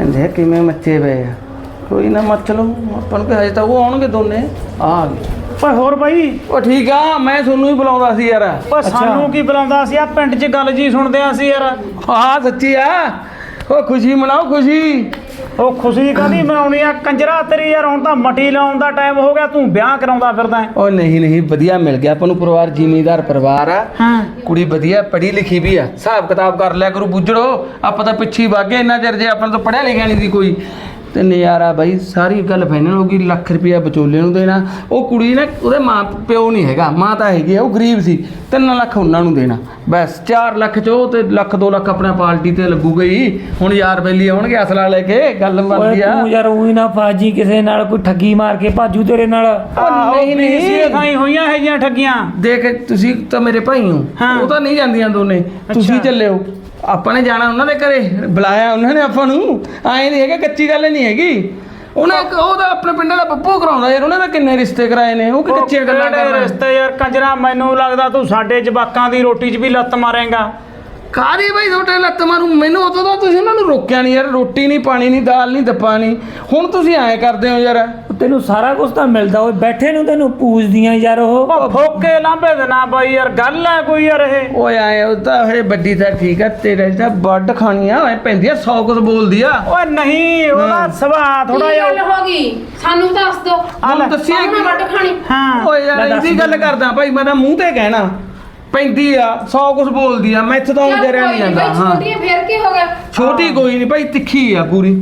ਭੈਣ ਕਿਵੇਂ ਮੱਚੇ ਪਏ ਆ? ਕੋਈ ਨਾ ਮੱਚ ਲਓ ਆਪਾਂ ਨੂੰ ਕਿ ਹਜੇ ਤਾਂ ਉਹ ਆਉਣਗੇ ਦੋਨੇ। ਆ ਗਏ। ਓਏ ਹੋਰ ਬਾਈ। ਉਹ ਠੀਕ ਆ ਮੈਂ ਤੁਹਾਨੂੰ ਹੀ ਬੁਲਾਉਂਦਾ ਸੀ ਯਾਰ। ਓਏ ਸਾਨੂੰ ਕੀ ਬੁਲਾਉਂਦਾ ਸੀ? ਆ ਪਿੰਡ 'ਚ ਗੱਲ ਜੀ ਸੁਣਦੇ ਆ ਸੀ ਯਾਰ। ਹਾਂ ਸੱਚੀ ਆ? ਉਹ ਖੁਸ਼ੀ ਮਨਾਓ ਖੁਸ਼ੀ। ਉਹ ਖੁਸ਼ੀ ਕਾਦੀ ਮਨਾਉਣੀ ਆ? ਕੰਜਰਾ ਤੇਰੀ ਯਾਰ ਹੁਣ ਤਾਂ ਮਟੀ ਲਾਉਣ ਦਾ ਟਾਈਮ ਹੋ ਗਿਆ ਤੂੰ ਵਿਆਹ ਕਰਾਉਂਦਾ ਫਿਰਦਾ ਹੈ। ਉਹ ਨਹੀਂ ਨਹੀਂ ਵਧੀਆ ਮਿਲ ਗਿਆ। ਆਪਾਂ ਨੂੰ ਪਰਿਵਾਰ ਜ਼ਿਮੀਂਦਾਰ ਪਰਿਵਾਰ ਆ। ਹਾਂ। ਕੁੜੀ ਵਧੀਆ ਪੜ੍ਹੀ ਲਿਖੀ ਵੀ ਆ। ਹਿਸਾਬ ਕਿਤਾਬ ਕਰ ਲਿਆ ਕਰੂ ਬੁੱਝੜੋ। ਆਪਾਂ ਤਾਂ ਪਿੱਛੇ ਵਾਗੇ ਇੰਨਾ ਚਿਰ ਜੇ ਆਪਾਂ ਨੂੰ ਤਾਂ ਪੜ੍ਹਿਆ ਲਿਖਿਆ ਨਹੀਂ ਸੀ ਕੋਈ। ਤੇ ਨਜ਼ਾਰਾ ਬਾਈ ਸਾਰੀ ਗੱਲ ਫਾਈਨਲ ਹੋ ਗਈ ਲੱਖ ਰੁਪਇਆ ਵਿਚੋਲੇ ਨੂੰ ਦੇਣਾ। ਉਹ ਕੁੜੀ ਨੇ ਉਹਦੇ ਮਾਂ ਪਿਓ ਨਹੀਂ ਹੈਗਾ ਮਾਂ ਤਾਂ ਹੈਗੀ ਆ ਉਹ ਗਰੀਬ ਸੀ 3 ਲੱਖ ਉਹਨਾਂ ਨੂੰ ਦੇਣਾ। ਬਸ 4 ਲੱਖ ਚ ਤੇ ਲੱਖ 2 ਲੱਖ ਆਪਣਾ ਪਾਰਟੀ ਤੇ ਲੱਗੂ ਗਈ। ਹੁਣ ਯਾਰ ਬੇਲੀ ਆਉਣਗੇ ਅਸਲਾ ਲੈ ਕੇ ਗੱਲ ਬਣ ਓਏ ਗਈ ਆ। ਤੂੰ ਯਾਰ ਉਹੀ ਨਾ ਫਾਜੀ ਕਿਸੇ ਨਾਲ ਕੋਈ ਠੱਗੀ ਮਾਰ ਕੇ ਭਾਜੂ ਤੇਰੇ ਨਾਲ। ਨਹੀਂ, ਨਹੀਂ। ਥਾਈ ਹੋਈਆਂ ਹੈਗੀਆਂ ਠੱਗੀਆਂ। ਦੇਖ ਤੁਸੀਂ ਤਾਂ ਮੇਰੇ ਭਾਈ ਹੋ। ਉਹ ਤਾਂ ਨਹੀਂ ਜਾਂਦੀਆਂ ਦੋਨੇ। ਤੁਸੀਂ। ਚੱਲਿਓ ਆਪਾਂ ਨੇ ਜਾਣਾ ਉਹਨਾਂ ਦੇ ਘਰੇ ਬੁਲਾਇਆ ਉਹਨਾਂ ਨੇ ਆਪਾਂ ਨੂੰ। ਐਂ ਨਹੀਂ ਹੈਗਾ ਕੱਚੀ ਗੱਲ ਨਹੀਂ ਹੈਗੀ। ਉਹਨੇ ਉਹਦਾ ਆਪਣੇ ਪਿੰਡ ਦਾ ਬੱਬੂ ਕਰਾਉਂਦਾ ਯਾਰ ਉਹਨੇ ਤਾਂ ਕਿੰਨੇ ਰਿਸ਼ਤੇ ਕਰਾਏ ਨੇ ਉਹ ਕਿ ਕੱਚੀਆਂ ਗੱਲਾਂ ਕਰ ਰਿਹਾ ਰਿਸ਼ਤੇ ਯਾਰ ਕੰਜਰਾ ਮੈਨੂੰ ਲੱਗਦਾ ਤੂੰ ਸਾਡੇ ਜਵਾਕਾਂ ਦੀ ਰੋਟੀ 'ਚ ਵੀ ਲੱਤ ਮਾਰੇਗਾ। ਕਾਰੀ ਬਾਈ ਤੁਹਾਡੇ ਲੱਤ ਮਾਰੂ? ਮੈਨੂੰ ਉਦੋਂ ਤਾਂ ਤੁਸੀਂ ਉਹਨਾਂ ਨੂੰ ਰੋਕਿਆ ਨਹੀਂ ਯਾਰ ਰੋਟੀ ਨਹੀਂ ਪਾਣੀ ਨਹੀਂ ਦਾਲ ਨਹੀਂ ਦੱਪਾ ਨਹੀਂ ਹੁਣ ਤੁਸੀਂ ਐਂ ਕਰਦੇ ਹੋ ਯਾਰ। ਤੈਨੂੰ ਸਾਰਾ ਕੁਝ ਤਾਂ ਮਿਲਦਾ ਓਏ ਬੈਠੇ ਨੂੰ ਤੈਨੂੰ ਪੂਜਦੀਆਂ ਯਾਰ ਉਹ। ਉਹ ਫੋਕੇ ਲਾਂਬੇ ਦੇ ਨਾ ਬਾਈ ਯਾਰ ਗੱਲ ਹੈ ਕੋਈ ਯਾਰ ਇਹ? ਓਏ ਆਏ ਉਹ ਤਾਂ ਹੇ ਵੱਡੀ ਤਾਂ ਠੀਕ ਆ ਤੇਰੇ ਤਾਂ ਵੱਡ ਖਾਣੀ ਆ ਐ ਪੈਂਦੀ ਆ 100 ਕੁਝ ਬੋਲਦੀ ਆ। ਓਏ ਨਹੀਂ ਉਹਦਾ ਸੁਭਾਅ ਥੋੜਾ ਕੀ ਗੱਲ ਜਿਹਾ ਹੋ ਗਈ? ਸਾਨੂੰ ਦੱਸ ਦੋ ਆ ਲੈ। ਹੁਣ ਦੱਸਿਆ ਵੱਟ ਖਾਣੀ। ਹਾਂ। ਓਏ ਯਾਰ ਇਹਦੀ ਗੱਲ ਕਰਦਾ ਭਾਈ ਮੈਂ ਤਾਂ ਮੂੰਹ ਤੇ ਕਹਿਣਾ। ਪੈਂਦੀ ਆ 100 ਕੁਝ ਬੋਲਦੀ ਆ ਮੈਥ ਤਾਂ ਚੱਲ ਜਰਿਆ ਕੋਈ ਨਹੀਂ ਨੀ ਜਾਂਦਾ ਬਈ, ਹਾਂ। ਛੋਟੀ ਹੈ, ਫਿਰ ਕੀ ਹੋ ਗਿਆ? ਛੋਟੀ ਕੋਈ ਨਹੀਂ ਭਾਈ ਤਿੱਖੀ ਆ ਪੂਰੀ।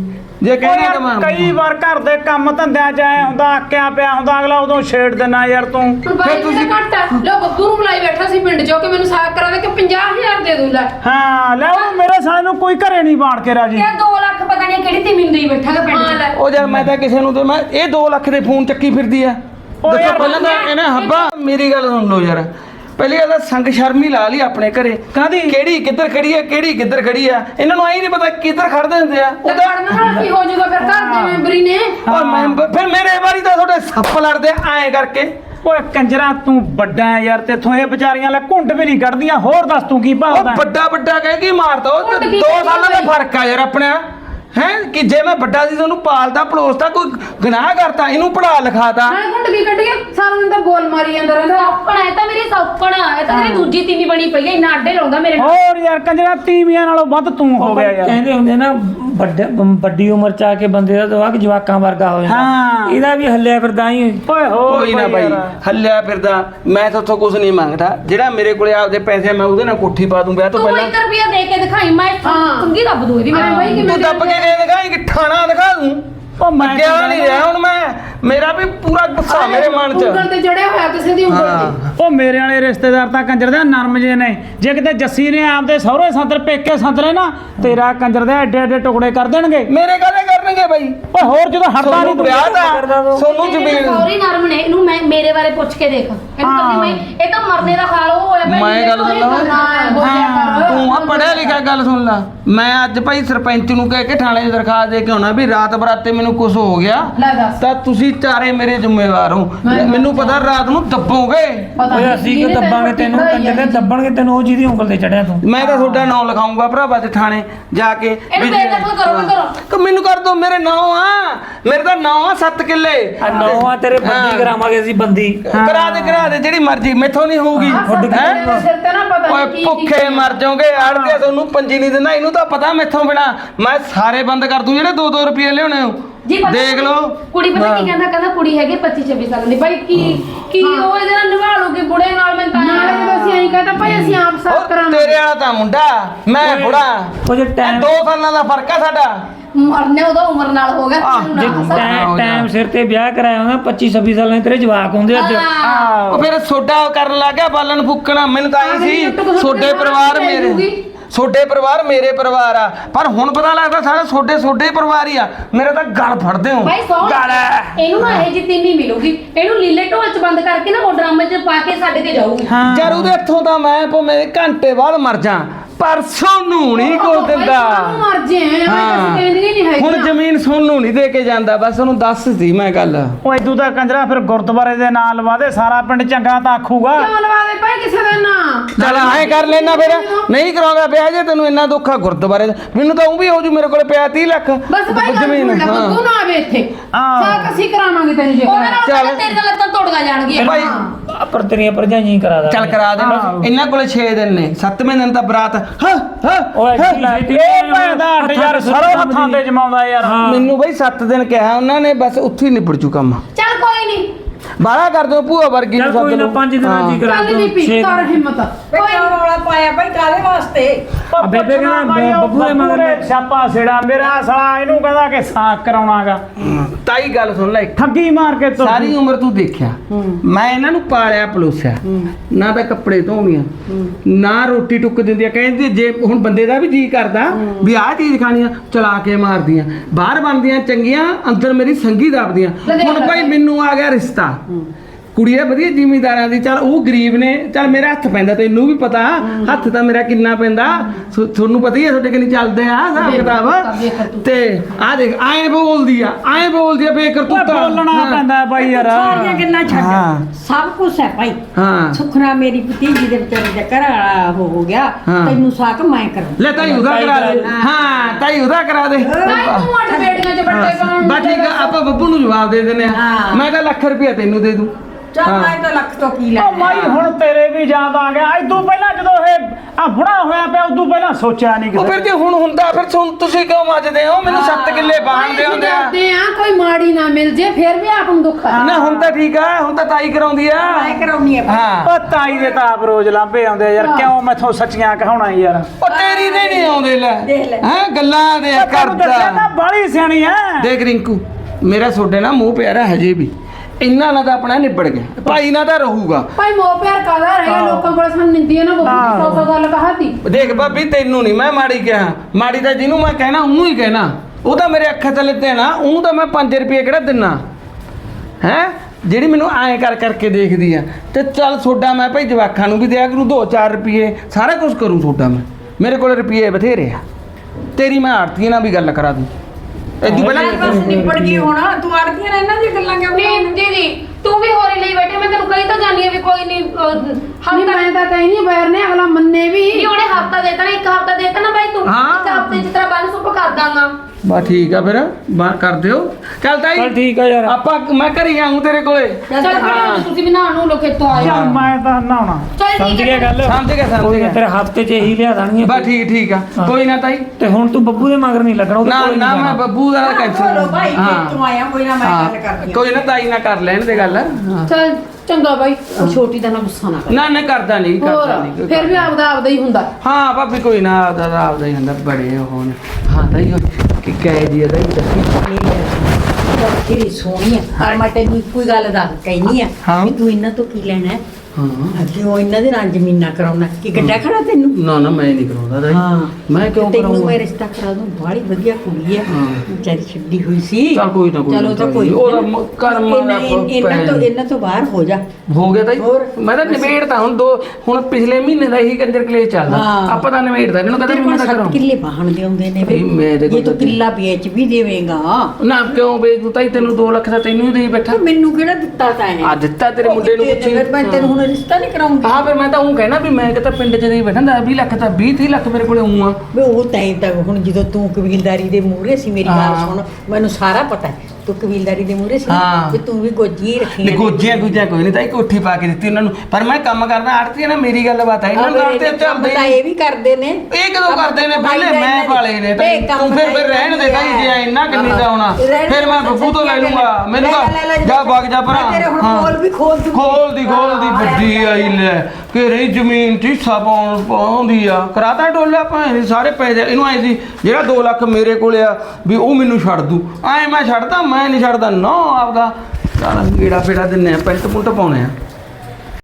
ਜੇ ਓਏ ਕਹਿੰਦੇ ਤਾਂ ਮੈਂ ਕਈ ਵਾਰ ਘਰ ਦੇ ਕੰਮ ਧੰਦਿਆਂ 'ਚ ਆਇਆ ਹੁੰਦਾ ਆਕਿਆ ਪਿਆ ਹੁੰਦਾ ਅਗਲਾ ਉਦੋਂ ਛੇੜ ਦੇਣਾ ਯਾਰ ਤੂੰ। ਹੁਣ ਬਾਈ ਤੁਸੀਂ- ਜੀ ਘੱਟ ਲੋ ਬੱਬੂ ਨੂੰ ਬੁਲਾਈ ਬੈਠਾ ਸੀ ਪਿੰਡ ਚੋਂ ਕਿ ਮੈਨੂੰ ਸਾਕ ਕਰਾ ਦੇ ਕਿ 50000 ਦੇ ਦੂੰ ਲੈ ਹਾਂ ਲੈ ਉਹ ਮੇਰੇ ਸਾਲੇ ਨੂੰ ਕੋਈ ਘਰੇ ਨਹੀਂ ਬਾੜ ਕੇ ਰਾਜੀ। ਇਹ 2 ਲੱਖ ਪਤਾ ਨਹੀਂ ਕਿਹੜੀ ਤੇ ਮਿੰਦੂ ਹੀ ਬੈਠਾ ਗਾ ਪਿੰਡ ਹਾਂ ਚ। ਲੈ। ਉਹ ਯਾਰ ਮੈਂ ਤਾਂ ਕਿਸੇ ਨੂੰ ਤੇ ਮੈਂ ਇਹ 2 ਲੱਖ ਦੇ ਫੋਨ ਚੱਕੀ ਫਿਰਦੀ ਆ। ਦੱਸੋ ਯਾਰ, ਪਹਿਲਾਂ ਤਾਂ ਇਹਨੇ ਹੱਬਾ ਮੇਰੀ ਗੱਲ ਸੁਣ ਲਓ ਯਾਰ। ਪਹਿਲੀ ਗੱਲ ਤਾਂ ਸੰਗ ਸ਼ਰਮੀ ਲਾ ਲਈ ਆਪਣੇ ਘਰੇ। ਕਾਹਦੀ? ਕਿਹੜੀ ਕਿੱਧਰ ਖੜੀ ਆ ਕਿਹੜੀ ਕਿੱਧਰ ਖੜੀ ਆ। ਇਹਨਾਂ ਨੂੰ ਐਂ ਨਹੀਂ ਪਤਾ ਕਿੱਧਰ ਖੜਦੇ ਹੁੰਦੇ ਆ। ਤੇ ਪੜਨ ਨਾਲ ਕੀ ਹੋ ਜਾਊਗਾ ਫਿਰ ਘਰ ਦੇ ਮੈਂਬਰੀ ਨੇ? ਔਰ ਮੈਂ ਫਿਰ ਮੇਰੇ ਵਾਰੀ ਤਾਂ ਤੁਹਾਡੇ ਸੱਪ ਲੜਦੇ ਐਂ ਕਰਕੇ। ਓਏ ਕੰਜਰਾ ਤੂੰ ਵੱਡਾ ਹੈ ਯਾਰ ਤੇਥੋਂ ਇਹ ਵਿਚਾਰੀਆਂ ਲੈ ਘੁੰਡ ਵੀ ਨਹੀਂ ਕੱਢਦੀਆਂ। ਹੋਰ ਦੱਸ ਤੂੰ ਕੀ ਉਹ ਭਾਲਦਾ ਵੱਡਾ ਵੱਡਾ ਕਹਿ ਕੇ ਮਾਰਦਾ ਉਹ ਤੇ ਦੋ ਸਾਲਾਂ ਦਾ? ਫ਼ਰਕ ਆ ਯਾਰ ਆਪਣਾ। ਹੈ? ਕਿ ਜੇ ਮੈਂ ਵੱਡਾ ਸੀ ਤੁਹਾਨੂੰ ਪਾਲਦਾ ਪਲੋਸਦਾ ਕੋਈ ਗੁਨਾਹ ਕਰਤਾ ਇਹਨੂੰ ਪੜਾ ਲਿਖਾਤਾ। ਨਾਲੇ ਘੁੰਡ ਕੀ ਕੱਢ ਗਿਆ ਸਾਰਾ ਦਿਨ ਤਾਂ ਬੋਲ ਮਾਰੀ ਜਾਂਦਾ ਰਹਿੰਦਾ। ਸੌਪਣ ਹੈ ਤਾਂ ਮੇਰੀ ਤਾਂ ਮੇਰੀ ਦੂਜੀ ਤੀਵੀਂ ਬਣੀ ਪਈ ਹੈ ਇੰਨਾ ਅੱਡੇ ਲਾਉਂਦਾ ਮੇਰੇ ਨਾਲ। ਹੋਰ ਯਾਰ ਕੰਜਰਾ ਤੀਵੀਆਂ ਨਾਲੋਂ ਵੱਧ ਤੂੰ ਹੋ ਗਿਆ ਯਾਰ। ਕਹਿੰਦੇ ਹੁੰਦੇ ਨਾ ਵੱਡੇ ਵੱਡੀ ਉਮਰ ਚ ਆ ਕੇ ਬੰਦੇ ਦਾ ਦਿਮਾਗ ਜਵਾਕਾਂ ਵਰਗਾ ਹੋ ਹਾਂ। ਜਾਂਦਾ ਇਹਦਾ ਵੀ ਹੱਲਿਆ ਫਿਰਦਾ ਹੀ। ਓਏ ਹੋਰ ਕੋਈ ਨਾ ਬਈ ਯਾਰ। ਹੱਲਿਆ ਫਿਰਦਾ। ਮੈਂ ਤਾਂ ਉੱਥੋਂ ਕੁਝ ਨਹੀਂ ਮੰਗਦਾ। ਜਿਹੜਾ ਮੇਰੇ ਕੋਲੇ ਆਪਦੇ ਪੈਸੇ ਆ, ਮੈਂ ਉਹਦੇ ਨਾਲ ਕੋਠੀ ਪਾ ਦੂੰ ਵਿਆਹ ਤੋਂ ਤੂੰ ਪਹਿਲਾਂ 1 ਰੁਪਿਆ ਦੇ ਕੇ ਦਿਖਾਈ ਮੈਂ ਹਾਂ। ਚੰਗੀ ਦੱਬ ਦੂੰ ਇਹਦੀ। ਮੈਂ ਬਾਈ ਕਿਵੇਂ ਤੂੰ ਦੱਬ ਕੇ ਦੇ ਦਿਖਾਈ ਕਿ ਠਾਣਾ ਦਿਖਾ ਦੂੰ? ਉਹ ਮੈਂ ਅੱਗੇ ਵਾਲਾ ਨਹੀਂ ਰਿਹਾ ਹੁਣ ਮੈਂ ਮੇਰਾ ਵੀ ਪੂਰਾ ਗੁੱਸਾ ਮੇਰੇ ਮਨ 'ਚ। ਉਂਗਲ ਤੇ ਜੜਿਆ ਹੋਇਆ ਕਿਸੇ ਦੀ ਉਂਗਲ ਤੇ। ਉਹ ਮੇਰੇ ਵਾਲੇ ਰਿਸ਼ਤੇਦਾਰ ਤਾਂ ਕੰਜਰ ਦੇ ਨਰਮ ਜੇ ਨੇ। ਜੇ ਕਿਤੇ ਜੱਸੀ ਨੇ ਆਪਦੇ ਸਹੁਰੇ ਸੰਦਰ ਪੇਕੇ ਸੰਦਰੇ ਨਾ ਤੇਰਾ ਕੰਜਰ ਦੇ ਐਡੇ ਐਡੇ ਟੁਕੜੇ ਕਰ ਦੇਣਗੇ। ਮੇਰੇ ਕਾਹਦੇ ਕਰਨਗੇ ਬਾਈ? ਓਏ ਹੋਰ ਜਦੋਂ ਹਟਦਾ ਨਹੀਂ ਤੁਹਾਨੂੰ ਤੂੰ ਵਿਆਹ ਦਾ ਸੋਨੂੰ ਮੇਰੇ ਜ਼ਮੀਨ। ਸੌਰੀ ਨਰਮ ਨੇ ਇਹਨੂੰ ਮੈਂ ਮੇਰੇ ਬਾਰੇ ਪੁੱਛ ਕੇ ਦੇਖ। ਇਹਨੂੰ ਹਾਂ। ਕਹਿੰਦੀ ਮੈਂ ਇਹ ਤਾਂ ਮਰਨੇ ਦਾ ਹਾਲ ਉਹ ਹੋਇਆ ਪਿਆ, ਮੈਂ ਗੱਲ ਕੋਈ ਸੁਣਾ। ਕਰਨਾ। ਬੋਲਿਆ ਕਰ। ਤੂੰ ਆ ਪੜਿਆ ਲਿਖਿਆ ਗੱਲ ਸੁਣ ਲੈ। ਮੈਂ ਅੱਜ ਭਾਈ ਸਰਪੰਚ ਨੂੰ ਕਹਿ ਕੇ ਥਾਣੇ 'ਚ ਦਰਖਾਸਤ ਦੇ ਕੇ ਆਉਣਾ ਵੀ ਰਾਤ ਬਰਾਤੇ ਮੈਨੂੰ ਕੁਝ ਹੋ ਗਿਆ ਲੈ ਦੱਸ। ਤਾਂ ਤੁਸੀਂ ਚਾਰੇ ਮੇਰੇ ਜ਼ਿੰਮੇਵਾਰ ਹੋ। ਮੈਂ- ਮੈਨੂੰ ਪਤਾ ਰਾਤ ਨੂੰ ਦੱਬੋਗੇ? ਪਤਾ ਓਏ ਨੀ ਅਸੀਂ ਕਿਹਨੇ ਕਿ ਦੱਬਾਂਗੇ ਤੈਨੂੰ? ਪੜ੍ਹਾਈ ਕੰਜਰ ਦੇ ਦੱਬਣਗੇ ਤੈਨੂੰ ਉਹ ਜਿਹਦੀ ਉਂਗਲ ਤੇ ਚੜਿਆ ਤੂੰ। ਮੈਂ ਤਾਂ ਤੁਹਾਡਾ ਨਾਂ ਲਿਖਾਉਂਗਾ ਭਰਾਵਾ ਤੇ ਥਾਣੇ ਜਾ ਕੇ। ਇਹਨੂੰ ਬੇਦਖਲ ਕਰੋ ਕਰੋ ਕਿ ਮੈਨੂੰ ਕਰ ਦੋ ਮੇਰੇ ਨਾਂ ਆ। ਮੇਰੇ ਤਾਂ ਨਾਂ ਆ 7 ਕਿੱਲੇ। ਆ ਨੌਵਾਂ ਤੇਰੇ ਬੰਦੀ ਹਾਂ। ਕਰਾਵਾਂਗੇ ਅਸੀਂ ਬੰਦੀ। ਕਰਾ ਦੇ ਕਰਾ ਦੇ ਜਿਹੜੀ ਮਰਜ਼ੀ ਮੈਥੋਂ ਨਹੀਂ ਹੋਊਗੀ। ਆਹ ਸੱਤ ਹੈਂ? ਕਿੱਲੇ ਦੇ ਸਿਰ ਤੇ ਨਾ ਪਤਾ ਓਏ ਨੀ ਕੀ- ਭੁੱਖੇ ਮਰ ਜਾਓਗੇ ਆੜਦੇ ਤੁਹਾਨੂੰ ਪੰਜੀ ਨਹੀਂ ਦਿੰਦਾ ਇਹਨੂੰ ਤਾਂ ਪਤਾ ਮੈਥੋਂ ਬਿਨਾ। ਮੈਂ ਸਾਰੇ ਬੰਦ ਕਰ ਦੂੰ ਜਿਹੜੇ 2-2 ਰੁਪਏ ਲਿਆਉਣੇ ਹੋ। ਜੀ ਪਤਾ ਦੇਖ ਲਓ। ਕੁੜੀ ਪਤਾ ਕੀ ਕਹਿੰਦਾ? ਕਹਿੰਦਾ ਕੁੜੀ ਹੈਗੀ 25 26 ਸਾਲ ਦੀ। ਬਾਈ ਕੀ ਕੀ ਉਹ ਇਹਦੇ ਨਾਲ ਨਿਭਾ ਲੂਗੀ ਬੁੜੇ ਨਾਲ ਮੈਂ ਤਾਂ ਨਾਲੇ ਜਦੋਂ ਅਸੀਂ ਐਂ ਕਹਤਾ ਭਾਈ ਅਸੀਂ ਆਪ ਸਾਫ਼ ਕਰਾਂਗੇ। ਤੇਰੇ ਵਾਲਾ ਤਾਂ ਮੁੰਡਾ। ਮੈਂ ਬੁੜਾ। ਉਹ ਜੇ ਇਹ ਟਾਈਮ ਦੋ ਸਾਲਾਂ ਦਾ ਫ਼ਰਕ ਆ ਸਾਡਾ। ਮਰਨੇ ਉਹਦਾ ਉਮਰ ਨਾਲ ਹੋ ਗਿਆ। ਆਹ, ਤੈਨੂੰ ਜੇ ਨਾ ਹੱਸ। ਟਾਈਮ- ਟਾਈਮ ਸਿਰ ਤੇ ਵਿਆਹ ਕਰਾਇਆ ਹੁੰਦਾ 25 26 ਸਾਲਾਂ ਦੇ ਤੇਰੇ ਜਵਾਕ ਹੁੰਦੇ ਅੱਜ। ਉਹ ਫਿਰ ਸੋਡਾ ਕਰਨ ਲੱਗ ਗਿਆ ਬਾਲਣ ਫੁੱਕਣਾ। ਮੈਨੂੰ ਤਾਂ ਆਈ ਸੀ ਸੋਡੇ ਪਰਿਵਾਰ ਮੇਰੇ। ਸੋਡੇ ਪਰਿਵਾਰ ਮੇਰੇ ਪਰਿਵਾਰ ਆ। ਪਰ ਹੁਣ ਪਤਾ ਲੱਗਦਾ ਸਾਰੇ ਸੋਡੇ ਸੋਡੇ ਪਰਿਵਾਰ ਹੀ ਆ। ਮੇਰੇ ਤਾਂ ਗਲ ਫੜਦੇ ਹੋ। ਸੌ ਗਲ ਇਹਨੂੰ ਨਾ ਇਹ ਜਿੱਤੀ ਨਹੀਂ ਮਿਲੂਗੀ। ਇਹਨੂੰ ਲੀਲੇ ਢੋਲ ਚ ਬੰਦ ਕਰਕੇ ਨਾ ਉਹ ਡਰਾਮੇ ਚ ਪਾ ਕੇ ਛੱਡ ਕੇ ਜਾਊਗੀ। ਹਾਂ ਉਹਦੇ ਹੱਥੋਂ ਤਾਂ ਮੈਂ ਭਾਵੇਂ ਘੰਟੇ ਬਾਅਦ ਮਰ ਜਾ। ਪਰ ਸੋਨੂੰ ਨਹੀਂ ਕੋ ਦਿੰਦਾ। ਸਾਨੂੰ ਮਰ ਜੇ ਐਵੇਂ ਹਾਂ। ਅਸੀਂ ਕਹਿੰਦੇ ਨਹੀਂ ਹੈਗੇ ਹੁਣ ਜ਼ਮੀਨ ਸੋਨੂੰ ਨਹੀਂ ਦੇ ਕੇ ਜਾਂਦਾ ਬਸ ਉਹਨੂੰ ਦੱਸ ਸੀ ਮੈਂ ਗੱਲ। ਉਹ ਇਦੂ ਦਾ ਕੰਜਰਾ ਫਿਰ ਗੁਰਦੁਆਰੇ ਦੇ ਨਾਂ ਲਵਾ ਦੇ ਸਾਰਾ ਪਿੰਡ ਚੰਗਾ ਤਾਂ ਆਖੂਗਾ। ਕਿਉਂ ਲਵਾ ਦੇ ਭਾਈ ਕਿਸੇ ਦਾ ਨਾ। ਚੱਲ ਐਂ ਕਰ ਲੈਣਾ ਫਿਰ। ਨਹੀਂ ਕਰਾਉਂਦਾ ਵਿਆਹ ਜੇ ਤੈਨੂੰ ਇੰਨਾ ਦੁੱਖ ਆ ਗੁਰਦੁਆਰੇ ਦਾ। ਮੈਨੂੰ ਤਾਂ ਉਹ ਵੀ ਹੋ ਜੂ ਮੇਰੇ ਕੋਲ ਪਿਆ 30 ਲੱਖ। ਬਸ ਭਾਈ ਜ਼ਮੀਨ। ਬੱਬੂ ਨਾ ਆਵੇ ਇੱਥੇ। ਹਾਂ। ਸਾਕ ਅਸੀਂ ਕਰਾਵਾਂਗੇ ਤੈਨੂੰ ਜੇ ਚੱਲ। ਤਾਂ ਤੇਰੇ ਨਾਲ ਲੱਤਾਂ ਤੋੜਗਾ ਜਾਣਗੀਆਂ। ਭਾਈ ਆ ਪਰ ਤੇਰੀਆਂ ਭਰਜਾਈਆਂ ਹੀ ਕਰਾ ਦਾ ਚੱਲ ਕਰਾ ਦੇ। ਇਹਨਾਂ ਕੋਲੇ 6 ਦਿਨ ਨੇ। 7ਵੇਂ ਦਿਨ ਤਾਂ ਬਰਾਤ। ਹਾਂ ਹਾਂ ਓਏ ਇਹ ਭੈਣ ਦਾ ਅੱਡ ਯਾਰ ਸਰੋਂ ਹੱਥਾਂ ਤੇ ਜਮਾਉਂਦਾ ਯਾਰ। ਮੈਨੂੰ ਬਈ 7 ਦਿਨ ਕਿਹਾ ਉਹਨਾਂ ਨੇ ਬਸ ਉੱਥੇ ਹੀ ਨਿਬੜ ਜੂ ਕੰਮ। ਚੱਲ ਕੋਈ ਨਹੀਂ ਬਾਹਲਾ ਕਰ ਦਿਓ ਭੂਆ ਵਰਗੀ ਚੱਲ ਨੂੰ ਕੋਈ ਸੱਦ ਨਾ ਦਿਨਾਂ ਦੀ ਚੱਲ ਨਹੀਂ ਪੀ ਕਰ। ਹਿੰਮਤ। ਕਿਉਂ ਰੌਲਾ ਪਾਇਆ ਭਾਈ ਕਾਦੇ ਵਾਸਤੇ? ਉਹ ਬੇਬੇ ਕਹਿੰਦਾ ਉਹ ਬੱਬੂ ਦੇ ਮਗਰ ਦੇ ਛਾਪਾ ਛੇੜਾ ਮੇਰਾ ਸਾਲਾ ਇਹਨੂੰ ਕਹਿੰਦਾ ਕਿ ਸਾਕ ਕਰਾਉਣਾਗਾ। ਤਾਈ ਗੱਲ ਸੁਣ ਲੈ ਠੱਗੀ ਮਾਰ ਕੇ ਤੁਰ ਸਾਰੀ ਉਮਰ ਤੂੰ ਦੇਖਿਆ। ਮੈਂ ਇਹਨਾਂ ਨੂੰ ਪਾਲਿਆ ਪਲੋਸਿਆ। ਨਾ ਤਾਂ ਕੱਪੜੇ ਧੋਣੀਆਂ ਨਾ ਰੋਟੀ ਟੁੱਕ ਦਿੰਦੀਆਂ। ਕਹਿੰਦੇ ਜੇ ਹੁਣ ਬੰਦੇ ਦਾ ਵੀ ਜੀ ਕਰਦਾ ਵੀ ਆਹ ਚੀਜ਼ ਖਾਣੀ ਆ ਚਲਾ ਕੇ ਮਾਰਦੀਆਂ। ਬਾਹਰ ਬਣਦੀਆਂ ਚੰਗੀਆਂ ਅੰਦਰ ਮੇਰੀ ਸੰਗੀ ਦੱਬਦੀਆਂ। ਲੈ ਦੇਖ ਹੁਣ ਲੈ। ਭਾਈ ਮੈਨੂੰ ਆ ਗਿਆ ਰਿਸ਼ਤਾ। ਕੁੜੀ ਆ ਵਧੀਆ ਜ਼ਿਮੀਂਦਾਰਾਂ ਦੀ ਚਲ ਉਹ ਗਰੀਬ ਨੇ ਚਲ ਮੇਰਾ ਹੱਥ ਪੈਂਦਾ ਤੈਨੂੰ ਵੀ ਪਤਾ ਹੱਥ ਤਾਂ ਮੇਰਾ ਕਿੰਨਾ ਪੈਂਦਾ। ਤੁਹਾਨੂੰ ਪਤਾ ਹੀ ਹੈ ਤੁਹਾਡੇ ਕਿੰਨੀ ਚੱਲਦੇ ਆ ਹਿਸਾਬ ਕਿਤਾਬ। ਤੇ ਆ ਦੇਖ ਐਂ ਬੋਲਦੀ ਆ ਐਂ ਬੋਲਦੀ ਆ ਓਏ ਬੇਕਰਤੂਤਾ ਬੋਲਣਾ ਹਾਂ। ਪੈਂਦਾ ਬਾਈ ਯਾਰ। ਸਾਰੀਆਂ ਗੱਲਾਂ ਹਾਂ। ਛੱਡ ਸਭ ਕੁਝ ਹੈ ਭਾਈ। ਹਾਂ। ਸੁਖਨਾ ਮੇਰੀ ਭਤੀਜੀ ਦੇ ਵਿਚਾਰੇ ਦਾ ਘਰ ਵਾਲਾ ਹੋ ਹੋ ਗਿਆ। ਹਾਂ। ਤੈਨੂੰ ਸਾਕ ਮੈਂ ਕਰਾਂ। ਲੈ ਤਾਈ ਉਹਦਾ ਕਰਾ ਦੇ। ਹਾਂ। ਤਾਈ ਉਹਦਾ ਕਰਾ ਦੇ। ਤੂੰ ਅੱਠ ਬੇੜੀਆਂ ਚ ਬੱਟੇ ਪਾਉਣ ਠੀਕ ਆ ਆਪਾਂ ਬੱਬੂ ਨੂੰ ਜਵਾਬ ਦੇ ਦਿੰਦੇ ਆ ਹਾਂ। ਮੈਂ ਤਾਂ ਲੱਖ ਰੁਪਇਆ ਤੈਨੂੰ ਦੇ ਦੂੰ। ਚੱਲ ਹਾਂ। ਮੈਂ ਤਾਂ ਲੱਖ ਤੋਂ ਕੀ ਉਹ ਲੈਣਾ ਮਾਈ ਹੁਣ ਤੇਰੇ ਵੀ ਯਾਦ ਆ ਗਿਆ। ਇਦੋਂ ਪਹਿਲਾਂ ਜਦੋਂ ਇਹ ਆ ਬੁੜਾ ਹੋਇਆ ਪਿਆ ਉਦੋਂ ਪਹਿਲਾਂ ਸੋਚਿਆ ਨਹੀਂ ਉਹ ਫਿਰ ਕਿਸੇ ਜੇ ਹੁਣ ਹੁੰਦਾ ਫਿਰ ਸੁਣ ਤੁਸੀਂ ਕਿਉਂ ਮੱਜਦੇ ਹੋ? ਮੈਨੂੰ 7 ਕਿੱਲੇ ਬਾਣਦੇ ਹੁੰਦੇ ਆ। ਡਰਦੇ ਆ ਕੋਈ ਮਾੜੀ ਨਾ ਮਿਲ ਜੇ ਫਿਰ ਵੀ ਆਪ ਨੂੰ ਦੁੱਖ ਆ। ਨਾ ਹੁਣ ਤਾਂ ਠੀਕ ਆ ਹੁਣ ਤਾਂ ਤਾਈ ਕਰਾਉਂਦੀ ਆ। ਮੈਂ ਕਰਾਉਣੀ ਹੈ ਹਾਂ। ਉਹ ਤਾਈ ਦੇ ਤਾਂ ਆਪ ਰੋਜ਼ ਲਾਂਭੇ ਆਉਂਦੇ ਆ ਯਾਰ ਕਿਉਂ ਮੈਥੋਂ ਸੱਚੀਆਂ ਕਹਾਉਣਾ ਯਾਰ। ਉਹ ਤੇਰੀ ਦੇ ਨਹੀਂ ਆਉਂਦੇ ਲੈ। ਦੇਖ ਲੈ। ਹੈ ਗੱਲਾਂ ਦੇ ਤੈਨੂੰ ਦੱਸਿਆ ਨਾ ਕਰਦਾ ਬਾਲੀ ਸਿਆਣੀ ਐ। ਦੇਖ ਰਿੰਕੂ ਮੇਰਾ ਤੁਹਾਡੇ ਨਾਲ ਮੂੰਹ ਪਿਆਰਾ ਹਜੇ ਵੀ। ਇੰਨਾ ਨਾਲ ਤਾਂ ਆਪਣਾ ਨਿਬੜ ਗਿਆ। ਭਾਈ ਨਾਲ ਤਾਂ ਰਹੂਗਾ। ਭਾਈ ਮੋਹ ਪਿਆਰ ਕਾਦਾ ਰਹੇ? ਹਾਂ। ਲੋਕਾਂ ਕੋਲ ਸਾਨੂੰ ਨਿੰਦੀਆਂ ਨਾ। ਬਹੁਤ ਸੌ ਸੌ ਗੱਲ ਕਹਾਤੀ। ਦੇਖ ਭਾਬੀ ਤੈਨੂੰ ਨਹੀਂ ਮੈਂ ਮਾੜੀ ਕਿਹਾ। ਮਾੜੀ ਤਾਂ ਜਿਹਨੂੰ ਮੈਂ ਕਹਿਣਾ ਉਹਨੂੰ ਹੀ ਕਹਿਣਾ। ਉਹ ਤਾਂ ਮੇਰੇ ਅੱਖਾਂ ਥੱਲੇ ਤੇ ਨਾ ਉਹ ਤਾਂ ਮੈਂ 5 ਰੁਪਏ ਕਿਹੜਾ ਦਿੰਨਾ? ਹੈ? ਜਿਹੜੀ ਮੈਨੂੰ ਐਂ ਕਰ ਕਰਕੇ ਦੇਖਦੀ ਆ। ਤੇ ਚੱਲ ਸੋਡਾ ਮੈਂ ਭਾਈ ਜਵਾਖਾਂ ਨੂੰ ਵੀ ਦਿਆ ਕਰੂੰ 2-4 ਰੁਪਏ। ਸਾਰਾ ਕੁਝ ਕਰੂੰ ਸੋਡਾ ਮੈਂ। ਮੇਰੇ ਕੋਲ ਰੁਪਏ ਬਥੇਰੇ ਆ। ਤੇਰੀ ਮੈਂ ਆਰਤੀ ਨਾਲ ਵੀ ਗੱਲ ਕਰਾ ਦੂੰ। ਇਦੋਂ ਬਸ ਪਹਿਲਾਂ ਨਿਪੜ ਗਈ ਹੁਣ। ਤੂੰ ਅੜਦੀਆਂ ਨੇ ਇਹਨਾਂ ਦੀ ਗੱਲਾਂ ਕਿਉਂ ਨਹੀਂ ਦੀਦੀ ਤੂੰ ਵੀ ਹੋਰੀ ਲਈ ਬੈਠੇ ਮੈਂ ਤੈਨੂੰ ਕਹੀ ਤਾਂ ਜਾਨੀ ਆ ਵੀ ਕੋਈ ਨਹੀਂ ਹਫਤਾ ਮੈਂ ਤਾਂ ਕਹੀ ਨਹੀਂ ਬੈਰ ਨੇ ਅਗਲਾ ਮੰਨੇ ਵੀ। ਨਹੀਂ ਉਹਨੇ ਹਫਤਾ ਦੇਤਾ ਨਾ ਇੱਕ ਹਫਤਾ ਦੇਤਾ ਨਾ ਬਾਈ ਤੂੰ। ਹਾਂ। ਇੱਕ ਹਫ਼ਤੇ ਚ ਤੇਰਾ ਬੰਨ ਸੁੱਪ ਕਰ ਦਾਂਗਾ। ਬਾ ਠੀਕ ਆ ਫਿਰ ਬਾ ਕਰ ਦਿਓ। ਚੱਲ ਚੱਲ ਤਾਈ ਠੀਕ ਆ ਯਾਰ। ਆਪਾਂ ਮੈਂ ਘਰੇ ਆਉਂ ਤੇਰੇ ਕੋਲੇ। ਚੱਲ ਤੁਸੀਂ ਵੀ ਨਾ ਨੂੰ ਲੋਕੇ ਤੋਂ ਆਏ। ਚੱਲ ਮੈਂ ਤਾਂ ਨਹਾਉਣਾ। ਚੱਲ ਸਮਝ ਠੀਕ ਗਿਆ ਹੈ ਗੱਲ? ਸਮਝ ਗਿਆ ਸਮਝ ਕੋਈ ਨਾ ਗਿਆ। ਤੇਰੇ ਹਫ਼ਤੇ 'ਚ ਇਹੀ ਲਿਆ ਦੇਣਗੀਆਂ ਬਾ ਠੀਕ ਠੀਕ ਆ। ਕੋਈ ਨਾ ਤਾਈ। ਤੇ ਹੁਣ ਤੂੰ ਬੱਬੂ ਦੇ ਮਗਰ ਨਹੀਂ ਲੱਗਣਾ ਉਹਦੇ ਨਾ ਕੋਲ ਨਾ ਮੈਂ। ਬੱਬੂ ਦਾ ਕੈਂਸਲ ਬੋਲੋ ਭਾਈ ਜੇ ਤੂੰ ਆਇਆ ਕੋਈ ਨਾ ਮੈਂ ਗੱਲ ਕਰਦੀ ਹਾਂ। ਕੋਈ ਨਾ ਤਾਈ ਨਾ ਕਰ ਲੈਣ ਦੇ ਗੱਲ। ਹਾਂ। ਚੱਲ। ਚੰਗਾ ਬਾਈ ਉਹ ਛੋਟੀ ਦਾ ਨਾ ਗੁੱਸਾ ਨਾ ਕਰ ਨਾ ਨਾ ਕਰਦਾ ਨਹੀਂ ਹੋਰ ਕਰਦਾ ਨਹੀਂ ਫਿਰ ਵੀ ਆਪਦਾ ਆਪਦਾ ਹੀ ਹੁੰਦਾ। ਹਾਂ ਭਾਬੀ ਕੋਈ ਨਾ ਆਪਦਾ ਤਾਂ ਆਪਦਾ ਹੀ ਹੁੰਦਾ ਬੜੇ ਉਹ ਨੇ ਹਾਂ ਤਾਈ ਉਹ ਕਿ ਕਹਿ ਜੀ ਇਹਦਾ ਹੀ ਦੱਸੀ। ਤੇਰੀ ਸੋਹਣੀ ਆ। ਪਰ ਮੈਂ ਤੈਨੂੰ ਕੋਈ ਗੱਲ ਦੱਸ ਕਹਿਨੀ ਆ ਹਾਂ। ਵੀ ਤੂੰ ਇਹਨਾਂ ਤੋਂ ਕੀ ਲੈਣਾ ਹੈ? ਹਾਂ। ਅੱਗੇ ਉਹ ਇਹਨਾਂ ਦੇ ਨਾਲ ਜ਼ਮੀਨਾਂ ਕਰਾਉਣਾ। ਕੀ ਗੱਡਾ ਖੜਾ ਤੈਨੂੰ? ਨਾ ਨਾ ਮੈਂ ਨਹੀਂ ਕਰਾਉਂਦਾ ਹਾਂ। ਮੈਂ ਕਿਉਂ ਤੈਨੂੰ ਕਰਾਉਂਗਾ? ਮੈਂ ਰਿਸ਼ਤਾ ਕਰਾ ਦੂੰ। ਬੜੀ ਵਧੀਆ ਕੁੜੀ ਹੈ ਹਾਂ। ਵਿਚਾਰੀ ਛੱਡੀ ਹੋਈ ਸੀ। ਚੱਲ ਕੋਈ ਨਾ, ਕੋਈ ਚਲੋ ਤਾਂ ਕੋਈ। ਉਹਦਾ ਕਰਮ ਦਾ ਇਹਨਾਂ ਤੋਂ ਇਹਨਾਂ ਤੋਂ ਬਾਹਰ ਹੋ ਜਾ। ਹੋ ਗਿਆ ਤਾਈ? ਮੈਂ ਤਾਂ ਨਿਬੇੜਦਾ ਹੁਣ ਦੋ ਹੁਣ ਪਿਛਲੇ ਮਹੀਨੇ ਦਾ ਇਹੀ ਕੰਜਰ ਕਲੇਸ਼ ਚੱਲਦਾ। ਆਪਾਂ ਤਾਂ ਨਿਬੇੜਦਾ ਇਹਨੂੰ ਕਹਿੰਦਾ ਮੈਂ ਤਾਂ ਕਰਾਂ ਕਿੱਲੇ ਵਾਹਣ ਦੇ ਆਉਂਦੇ ਨੇ ਭਈ ਮੇਰੇ ਕੋਲ ਤੂੰ ਕਿੱਲਾ ਵੇਚ ਵੀ ਦੇਵੇਂਗਾ। ਨਾ ਕਿਉਂ ਵੇਚ? ਤੂੰ ਤਾਈ ਤੈਨੂੰ 2 ਲੱਖ ਦਾ ਤੈਨੂੰ ਹੀ ਦੇਈ ਬੈਠਾ। ਮੈਨੂੰ ਕਿਹੜਾ ਦਿੱਤਾ ਤਾਂ ਹੈ ਆ ਦਿੱਤਾ ਤੇਰੇ ਮੁੰਡੇ ਨੂੰ ਪੁੱਛੀ। ਮੈਂ ਤੈਨੂੰ ਹੁਣ ਰਿਸ਼ਤਾ ਨਹੀਂ ਕਰਾਉਂਗੀ ਹਾਂ ਫਿਰ ਮੈਂ ਤਾਂ ਉਹ ਕਹਿਣਾ ਵੀ ਮੈਂ ਕਿਤਾ ਪਿੰਡ ਚ ਨਹੀਂ ਬੈਠਾ ਦਾ 20 ਲੱਖ ਤਾਂ 20 30 ਲੱਖ ਮੇਰੇ ਕੋਲੇ ਆਉਂ ਆ। ਵੇ ਉਹ ਤੈਂ ਤਾਂ ਹੁਣ ਜਦੋਂ ਤੂੰ ਕਬੀਲਦਾਰੀ ਦੇ ਮੂਹਰੇ ਸੀ ਮੇਰੀ ਗੱਲ। ਸੁਣ ਮੈਨੂੰ ਸਾਰਾ ਪਤਾ ਹੈ। ਤੂੰ ਕਬੀਲਦਾਰੀ ਦੇ ਮੂਹਰੇ ਸੀ ਹਾਂ। ਵੀ ਤੂੰ ਵੀ ਗੋਜੀ ਰੱਖੀ ਨੇ। ਗੋਜੀਆਂ ਗੁਜੀਆਂ ਕੋਈ ਨਹੀਂ ਤਾਂ ਇੱਕ ਕੋਠੀ ਪਾ ਕੇ ਦਿੱਤੀ ਉਹਨਾਂ ਨੂੰ। ਪਰ ਮੈਂ ਕੰਮ ਕਰਦਾ ਆੜਤੀ ਨਾ ਮੇਰੀ ਗੱਲ ਬਾਤ ਹੈ। ਇਹਨਾਂ ਨਾਲ ਤੇ ਚੱਲਦੇ ਤਾਂ ਇਹ ਵੀ ਕਰਦੇ ਨੇ। ਇਹ ਕਦੋਂ ਕਰਦੇ ਨੇ? ਪਹਿਲੇ ਮੈਂ ਪਾਲੇ ਨੇ ਤਾਂ ਇਹ ਤੂੰ ਫਿਰ ਫਿਰ ਤਾਂ ਰਹਿਣ ਦੇ ਇਹ ਭਾਈ ਜੇ ਇੰਨਾ ਕਿੰਨੀ ਦਾ ਰਹਿਣ ਫਿਰ ਮੈਂ ਦੇ, ਬੱਬੂ ਤੋਂ ਲੈ ਲੂੰਗਾ। ਮੈਨੂੰ ਕਹ ਜਾ ਵਗ ਜਾ ਮੈਂ ਤੇਰੇ ਹੁਣ ਭਰਾ ਕੋਲ ਵੀ ਖੋਲ ਦੂੰਗੀ। ਖੋਲ ਦੀ ਖੋਲ ਦੀ ਵੱਡੀ ਆਈ ਲੈ। ਕਿ ਰਹੀ ਜ਼ਮੀਨ ਹਿੱਸਾ ਪਾਉਣ ਪਾਉਂਦੀ ਆ। ਕਰਾਤਾ ਟੋਲਾ ਭਾਵੇਂ ਸਾਰੇ ਪੈਸੇ। ਇਹਨੂੰ ਆਏ ਸੀ ਜਿਹੜਾ 2 ਲੱਖ ਮੇਰੇ ਕੋਲ ਆ ਵੀ ਉਹ ਮੈਨੂੰ ਛੱਡ ਦੂ। ਐ ਮੈਂ ਛੱਡਦਾ ਮੈਂ ਨਹੀਂ ਛੱਡਦਾ। ਨਾ ਆਪਦਾ। ਚੱਲ ਗੇੜਾ ਫੇੜਾ ਦਿੰਨੇ ਆ ਪੈਂਟ ਪੁੰਟ ਪਾਉਣੇ ਆ।